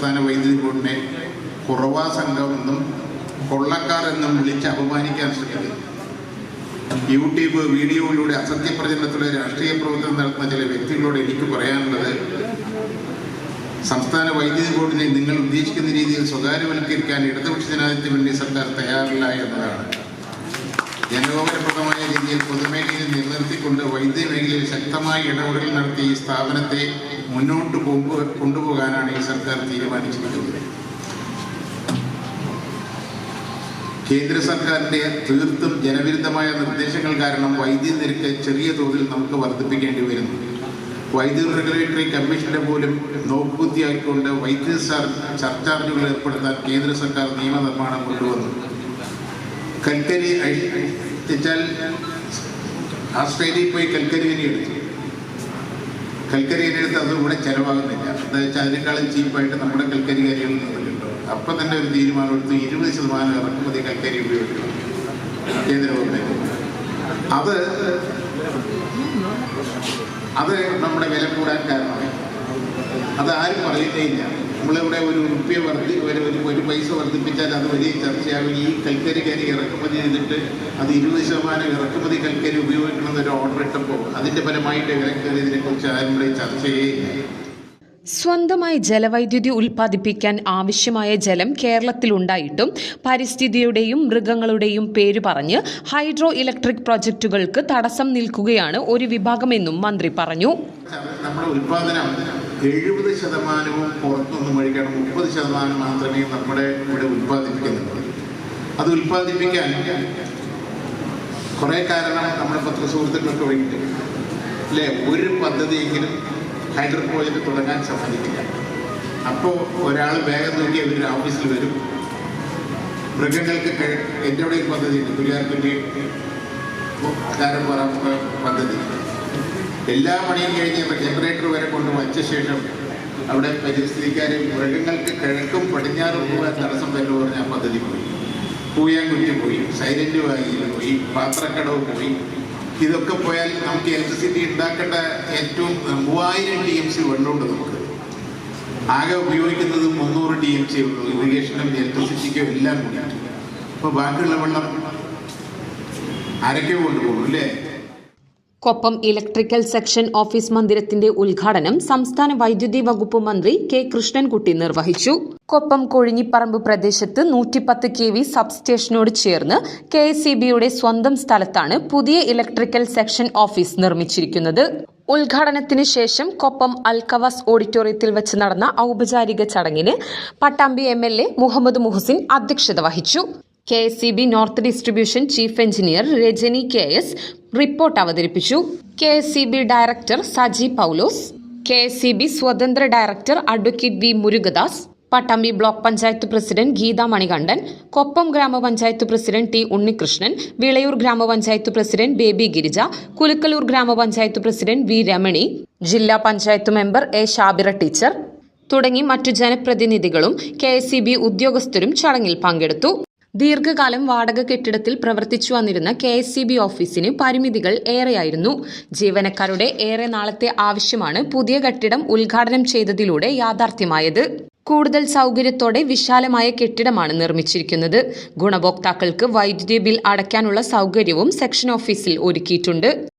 വൈദ്യുതി ബോർഡിനെ കുറവാ സംഘം എന്നും കൊള്ളക്കാർ എന്നും വിളിച്ച് അപമാനിക്കാൻ ശ്രമിക്കുന്നു. യൂട്യൂബ് വീഡിയോയിലൂടെ അസത്യപ്രചരണത്തിലെ രാഷ്ട്രീയ പ്രവർത്തനം നടത്തുന്ന ചില വ്യക്തികളോട് എനിക്ക് പറയാനുള്ളത് സംസ്ഥാന വൈദ്യുതി ബോർഡിനെ നിങ്ങൾ ഉദ്ദേശിക്കുന്ന രീതിയിൽ സ്വകാര്യവൽക്കരിക്കാൻ ഇടതുപക്ഷ ജനാധിപത്യ മുന്നണി സർക്കാർ തയ്യാറില്ല എന്നതാണ്. ജനോപരപ്രദമായ രീതിയിൽ പൊതുമേഖലയിൽ നിലനിർത്തിക്കൊണ്ട് വൈദ്യുതി മേഖലയിൽ ശക്തമായ ഇടപെടൽ നടത്തി ഈ സ്ഥാപനത്തെ മുന്നോട്ട് കൊണ്ടുപോകാനാണ് ഈ സർക്കാർ തീരുമാനിച്ചിരിക്കുന്നത്. കേന്ദ്ര സർക്കാരിന്റെ തീർത്തും ജനവിരുദ്ധമായ നിർദ്ദേശങ്ങൾ കാരണം വൈദ്യുതി നിരക്ക് ചെറിയ തോതിൽ നമുക്ക് വർദ്ധിപ്പിക്കേണ്ടി വരുന്നു. വൈദ്യുതി റെഗുലേറ്ററി കമ്മീഷന്റെ പോലും നോക്കുകുത്തിയായിക്കൊണ്ട് വൈദ്യുതി സർചാർജുകൾ ഏർപ്പെടുത്താൻ കേന്ദ്ര സർക്കാർ നിയമനിർമ്മാണം കൊണ്ടുവന്നു. കൽക്കരി എത്തിച്ചാൽ ആസ്ട്രേലിയയിൽ പോയി കൽക്കരി ഇനി എടുത്തു. കൽക്കരി ഇനി എടുത്ത് അത് ഇവിടെ ചെലവാകുന്നില്ല. എന്താ വെച്ചാൽ അതിനേക്കാളും ചീപ്പായിട്ട് നമ്മുടെ കൽക്കരി കരികളിൽ നിന്ന് അപ്പം തന്നെ ഒരു തീരുമാനം എടുത്ത്. ഇരുപത് ശതമാനം ഇറക്കുമതി കൽക്കരി ഉപയോഗിക്കണം കേന്ദ്ര ഗവൺമെന്റ് അത് അത് നമ്മുടെ വില കൂടാൻ കാരണമായി. അത് ആരും പറയുന്നേയില്ല നമ്മളിവിടെ ഒരു റുപ്യ വർദ്ധി ഒരു ഒരു പൈസ വർദ്ധിപ്പിച്ചാൽ അത് വലിയ ചർച്ചയാകും. ഈ കൽക്കരി കരി ഇറക്കുമതി ചെയ്തിട്ട് അത് ഇരുപത് ശതമാനം ഇറക്കുമതി കൽക്കരി ഉപയോഗിക്കണമെന്നൊരു ഓർഡർ ഇട്ടപ്പോൾ അതിന്റെ ഫലമായിട്ട് ഇറക്കുന്നത് ഇതിനെക്കുറിച്ച് കുറിച്ച് ആരും ഇവിടെ ചർച്ച ചെയ്യില്ല സ്വന്തമായി ജലവൈദ്യുതി ഉൽപ്പാദിപ്പിക്കാൻ ആവശ്യമായ ജലം കേരളത്തിലുണ്ടായിട്ടും പരിസ്ഥിതിയുടെയും മൃഗങ്ങളുടെയും പേര് പറഞ്ഞ് ഹൈഡ്രോ ഇലക്ട്രിക് പ്രോജക്റ്റുകൾക്ക് തടസ്സം നിൽക്കുകയാണ് ഒരു വിഭാഗമെന്നും മന്ത്രി പറഞ്ഞു. നമ്മുടെ ഉൽപാദനം എഴുപത് ശതമാനവും പുറത്തുനിന്ന് വഴിക്കാണ് മുപ്പത് ശതമാനം മാത്രമേ നമ്മുടെ ഇവിടെ ഉൽപ്പാദിപ്പിക്കുന്നുള്ളൂ. അത് ഉത്പാദിപ്പിക്കാൻ കുറേ കാരണം നമ്മുടെ പത്രസുഹൃത്തുക്കൾക്ക് വേണ്ടി അല്ലേ? ഒരു പദ്ധതിയെങ്കിലും ഹൈഡ്രോ പ്രോജക്റ്റ് തുടങ്ങാൻ സമ്മതിക്കില്ല. അപ്പോൾ ഒരാൾ വേഗം നോക്കി അവരുടെ ഓഫീസിൽ വരും. മൃഗങ്ങൾക്ക് എന്റെ അവിടെ ഒരു പദ്ധതിയുണ്ട്. തുലിയാർക്കുറ്റി കാരംപുറ പദ്ധതി. എല്ലാ പണിയും കഴിഞ്ഞ് ജനറേറ്റർ വരെ കൊണ്ട് വച്ച ശേഷം അവിടെ പരിസ്ഥിതിക്കാർ മൃഗങ്ങൾക്ക് കിഴക്കും പടിഞ്ഞാറും പോകാൻ തടസ്സം വരുന്നു പറഞ്ഞ ആ പദ്ധതി പോയി. പൂയാങ്കുറ്റി പോയി സൈലന്റ് വാങ്ങിയിൽ പോയി പാത്രക്കടവ് പോയി. ഇതൊക്കെ പോയാൽ നമുക്ക് ഇലക്ട്രിസിറ്റി ഉണ്ടാക്കേണ്ട ഏറ്റവും മൂവായിരം ടി എം സി വെള്ളമുണ്ട് നമുക്ക്. ആകെ ഉപയോഗിക്കുന്നത് മുന്നൂറ് ടി എം സി ഉള്ളൂ. ഇറിഗേഷനും ഇലക്ട്രിസിറ്റിക്കും എല്ലാം കൂടിയിട്ട്. അപ്പോൾ ബാക്കിയുള്ള വെള്ളം ആരൊക്കെ കൊണ്ടുപോകും അല്ലേ? കൊപ്പം ഇലക്ട്രിക്കൽ സെക്ഷൻ ഓഫീസ് മന്ദിരത്തിന്റെ ഉദ്ഘാടനം സംസ്ഥാന വൈദ്യുതി വകുപ്പ് മന്ത്രി കെ കൃഷ്ണൻകുട്ടി നിർവഹിച്ചു. കൊപ്പം കൊഴിഞ്ഞിപ്പറമ്പ് പ്രദേശത്ത് നൂറ്റിപ്പത്ത് കെ വി സബ്സ്റ്റേഷനോട് ചേർന്ന് കെ എസ് സ്വന്തം സ്ഥലത്താണ് പുതിയ ഇലക്ട്രിക്കൽ സെക്ഷൻ ഓഫീസ് നിർമ്മിച്ചിരിക്കുന്നത്. ഉദ്ഘാടനത്തിന് ശേഷം കൊപ്പം അൽക്കവാസ് ഓഡിറ്റോറിയത്തിൽ വെച്ച് നടന്ന ഔപചാരിക ചടങ്ങിന് Pattambi M L A Muhammad Muhsin അധ്യക്ഷത വഹിച്ചു. K S C B north distribution chief engineer Rajani K S report അവതരിപ്പിച്ചു. K director Saji Paulose K സ്വതന്ത്ര director advocate V Murukadas Pattambi block panchayat president Geetha Manikandan Koppam grama panchayat president T Unnikrishnan Vilayur ഗ്രാമപഞ്ചായത്ത് president baby Girija Kulukkallur ഗ്രാമപഞ്ചായത്ത് president V Ramani ജില്ലാ panchayat member A Shabira teacher തുടങ്ങി മറ്റു ജനപ്രതിനിധികളും K ഉദ്യോഗസ്ഥരും ചടങ്ങിൽ പങ്കെടുത്തു. ദീർഘകാലം വാടക കെട്ടിടത്തിൽ പ്രവർത്തിച്ചു വന്നിരുന്ന കെ ഓഫീസിന് പരിമിതികൾ ഏറെയായിരുന്നു. ജീവനക്കാരുടെ ഏറെ നാളത്തെ ആവശ്യമാണ് പുതിയ കെട്ടിടം ഉദ്ഘാടനം ചെയ്തതിലൂടെ യാഥാർത്ഥ്യമായത്. കൂടുതൽ സൗകര്യത്തോടെ വിശാലമായ കെട്ടിടമാണ് നിർമ്മിച്ചിരിക്കുന്നത്. ഗുണഭോക്താക്കൾക്ക് വൈദ്യുതി ബിൽ അടയ്ക്കാനുള്ള സൗകര്യവും സെക്ഷൻ ഓഫീസിൽ ഒരുക്കിയിട്ടുണ്ട്.